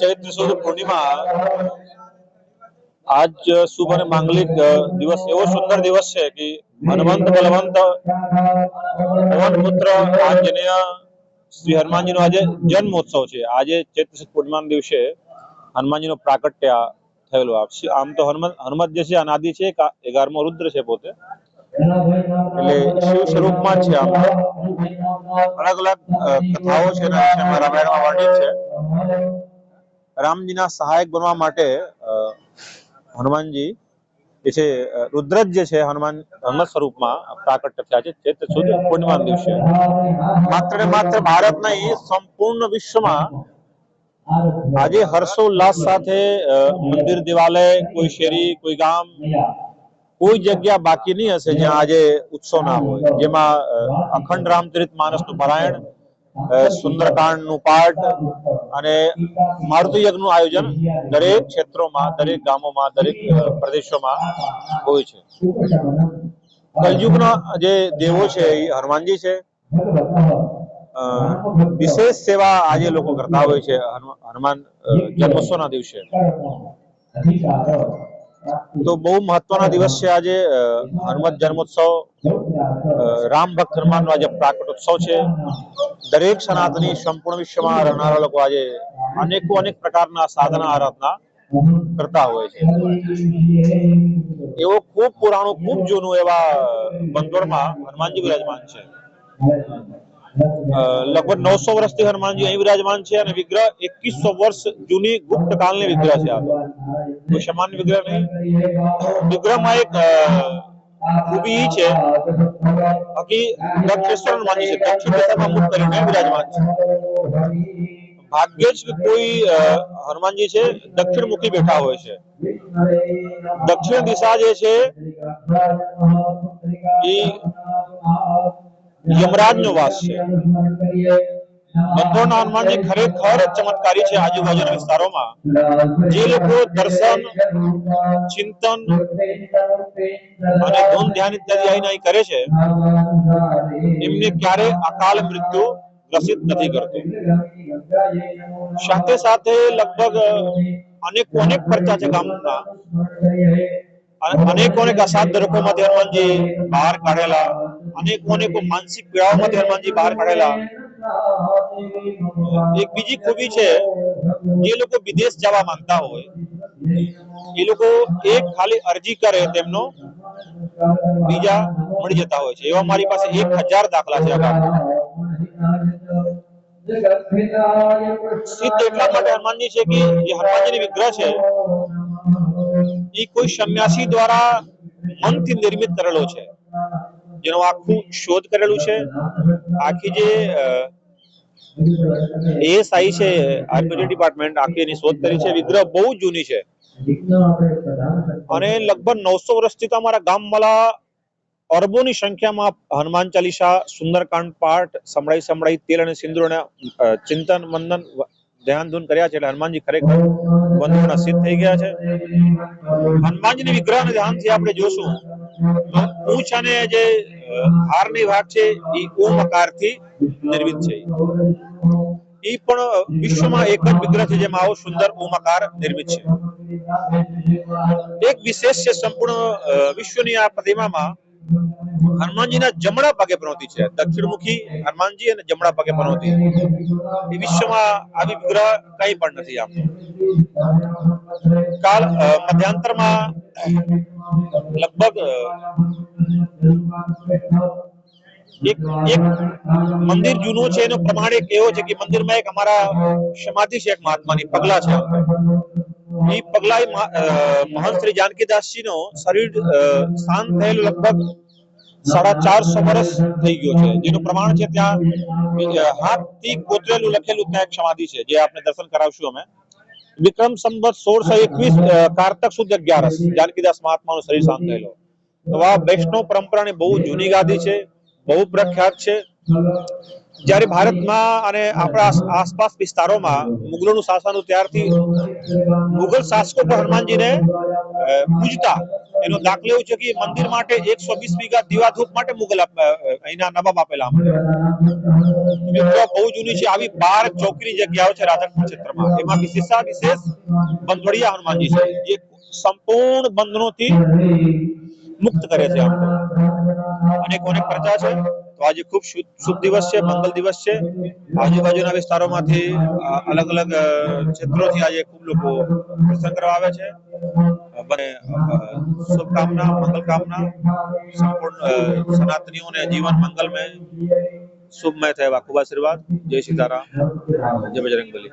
ચૈત્ર સુદ પૂર્ણિમા આજ શુભ અને માંગલિક દિવસ એવો સુંદર દિવસ છે કે હનુમંત, બલવંત પવન પુત્ર, આંજનેય, શ્રી હનુમાનજીનો આજે જન્મોત્સવ છે. આજે ચૈત્ર સુદ પૂર્ણિમા દિવસે હનુમાનજીનો પ્રાકટ્ય થયેલો આ. આમ તો હનુમાન હનુમત જે છે, અનાદિ છે એગારમો રુદ્ર છે પોતે. એટલે શિવ સ્વરૂપમાં છે આમ અલગ અલગ કથાઓ છે રામાયણમાં વર્ણિત છે. રામજીના સહાયક બનવા માટે હનુમાનજી જે છે રુદ્ર જે છે હનુમાન હનુમત સ્વરૂપમાં પ્રાકટ્ય થયા છે ચૈત્ર સુદ પૂર્ણિમા દિવસે. માત્ર ને માત્ર ભારત નહીં સંપૂર્ણ વિશ્વમાં આજે હર્ષોલ્લાસ સાથે મંદિર દિવાલય કોઈ શેરી કોઈ ગામ કોઈ જગ્યા બાકી નહીં હશે જ્યાં આજે ઉત્સવ ના હોય. જેમાં અખંડ રામચરિત માનસનું પારાયણ સુંદરકાંડનું પાઠ અને મારુતિ યજ્ઞનું આયોજન દરેક ક્ષેત્રોમાં, દરેક ગામોમાં, દરેક પ્રદેશોમાં હોય છે. કલયુગના જે દેવો છે એ હનુમાનજી છે. વિશેષ સેવા આજે લોકો કરતા હોય છે. હનુમાન જન્મોત્સવના દિવસે. તો બહુ મહત્વના દિવસ છે આજે હનુમત જન્મોત્સવ. રામ ભક્ત હનુમાનનો આજે પ્રાકટ ઉત્સવ છે. દરેક સનાતની સંપૂર્ણ વિશ્વમાં રહેનારા લોકો આજે અનેકો અનેક પ્રકારના સાધના, આરાધના કરતા હોય છે. એવો ખૂબ પુરાણું, ખૂબ જૂનું એવા બંદોળમાં હનુમાનજી વિરાજમાન છે. લગભગ નવસો વર્ષથી હનુમાનજી અહીં વિરાજમાન છે અને વિગ્રહ એકવીસો વર્ષ જૂની ગુપ્ત કાળની વિગ્રહ છે આ તો. કોઈ સામાન્ય વિગ્રહ નહીં. વિગ્રહમાં એક અ, ખૂબી ઈ છે બાકી દક્ષેશ્વર હનુમાનજી છે. દક્ષિણ દિશામાં મુખ કરીને વિરાજમાન છે. ભાગ્યે જ કોઈ અ, હનુમાનજી છે દક્ષિણ મુખી બેઠા હોય છે. દક્ષિણ દિશા જે છે એ યમરાજનો વાસ છે. બંધોરના હનુમાનજી ખરેખર ચમત્કારી છે આજુબાજુના વિસ્તારોમાં. જે લોકો દર્શન, ચિંતન અને ધૂન ધ્યાન ઇત્યાદિ આવીને અહીં કરે છે, એમને ક્યારે અકાલ મૃત્યુ ગ્રસિત નથી કરતું. સાથે સાથે લગભગ અનેકો અનેક પરચા છે ગામના. અને અનેકો અનેક અસાધ્ય રોગોમાંથી હનુમાનજી બહાર કાઢેલા. અનેકો અનેકો માનસિક પીડાઓમાંથી હનુમાનજી બહાર કાઢેલા. એક બીજી ખૂબી છે, જે લોકો વિદેશ જવા માંગતા હોય, એ લોકો એક ખાલી અરજી કરે તેમનો, બીજા મળી જતા હોય છે. એવા મારી પાસે એક હજાર દાખલા છે. સિદ્ધ એટલા માટે હનુમાનજી છે કે જે હનુમાનજીની વિગ્રહ છે, એ કોઈ સન્યાસી દ્વારા મનથી નિર્મિત કરેલો છે. જેનું આખું શોધ કરેલું છે. આખી જે એએસઆઈ છે આર્મી ડિપાર્ટમેન્ટ, આખી એની શોધ કરી છે. વિગ્રહ બહુ જૂની છે. અને લગભગ નવસો વર્ષથી તો અમારા ગામવાળા અરબોની સંખ્યામાં હનુમાન ચાલીસા, સુંદરકાંડ પાઠ, સંભળાઈ સંભળાઈ, તેલ અને સિંદૂર અને ચિંતન મંદન ધ્યાન ધૂન કર્યા છે. એટલે હનુમાનજી ખરેખર બંધુના સિદ્ધ થઈ ગયા છે. હનુમાનજીની વિગ્રહને ધ્યાનથી આપણે જોશું. તો પૂંછ અને જે હારની ભાગ છે, એ ઓમકારથી નિર્મિત છે. એ પણ વિશ્વમાં એક જ વિગ્રહ છે જેમાં આવો સુંદર ઓમકાર નિર્મિત છે. એક વિશેષ છે સંપૂર્ણ વિશ્વની આ પ્રતિમામાં હનુમાનજીના જમણા પગે પનોતી છે. દક્ષિણમુખી હનુમાનજી અને જમણા પગે પનોતી. એ વિશ્વમાં આવી વિગ્રહ કઈ પણ નથી આમ. કાલ મધ્યાંતરમાં લગભગ એક એક મંદિર જૂનું છે એનો પ્રમાણ એક એવો છે કે મંદિરમાં એક અમારા સમાધિ છે એક મહાત્માની પગલા છે. એ પગલા એ મહા- અ, મહંત શ્રી જાનકીદાસજી નો શરીર સ્થાન થયેલું લગભગ સાડા ચારસો વર્ષ થઈ ગયો છે. જેનું પ્રમાણ છે ત્યાં હાથ હાથથી કોતરેલું લખેલું ત્યાં એક સમાધિ છે જે આપણે દર્શન કરાવશું અમે. વિક્રમ સંવત સોળસો એકવીસ કારતક સુદ અગિયારસ જાનકીદાસ મહાત્માનું શરીર શાંત થયેલો તો આ વૈષ્ણવ પરંપરાની બહુ જૂની ગાદી છે બહુ પ્રખ્યાત છે જ્યારે ભારતમાં અને આપણા આસપાસ વિસ્તારોમાં મુગલોનું શાસન ત્યારથી મુગલ શાસકો પણ હનુમાનજીને પૂજતા એનો દાખલો એવું છે કે મંદિર માટે એકસો વીસ વીઘા દીવાધૂપ માટે મુગલ અહીંના નવાબ આપેલા મિત્રો, બહુ જૂની છે આવી બાર ચોકરી જગ્યાઓ છે રાધનપુર ક્ષેત્રમાં. એમાં વિશેષા વિશેષ બંધવડિયા હનુમાનજી છે. જે સંપૂર્ણ બંધનોથી મુક્ત કરે છે તો. અનેક અનેક પ્રજા છે, તો આજે ખૂબ શુભ દિવસ છે, મંગલ દિવસ છે. આજુબાજુના વિસ્તારોમાંથી અલગ અલગ ક્ષેત્રોથી આજે ખૂબ લોકો દર્શન કરવા આવે છે. અને શુભકામના મંગલ કામના સંપૂર્ણ સનાતનીઓને જીવન મંગલમય, શુભમય થાય એવા ખૂબ આશીર્વાદ. જય સીતારામ. જય બજરંગ બલી